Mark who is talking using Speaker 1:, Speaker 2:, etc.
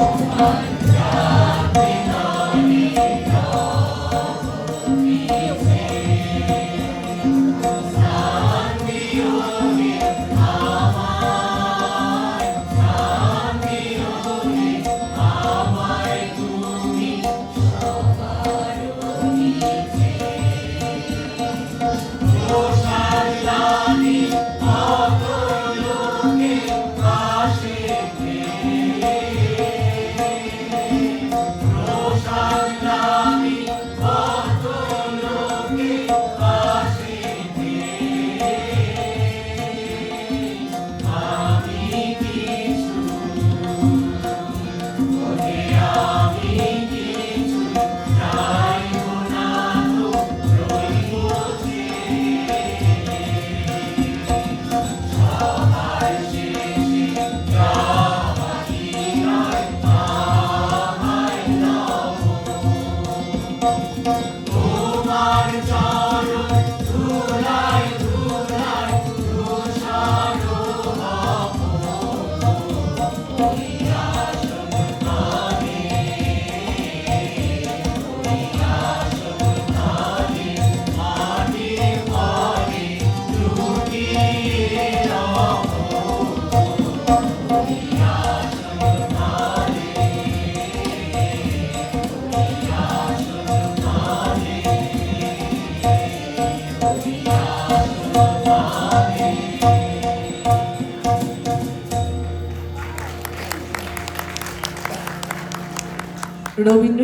Speaker 1: ของมันใจ তোমার চরণ ഡോവിൻ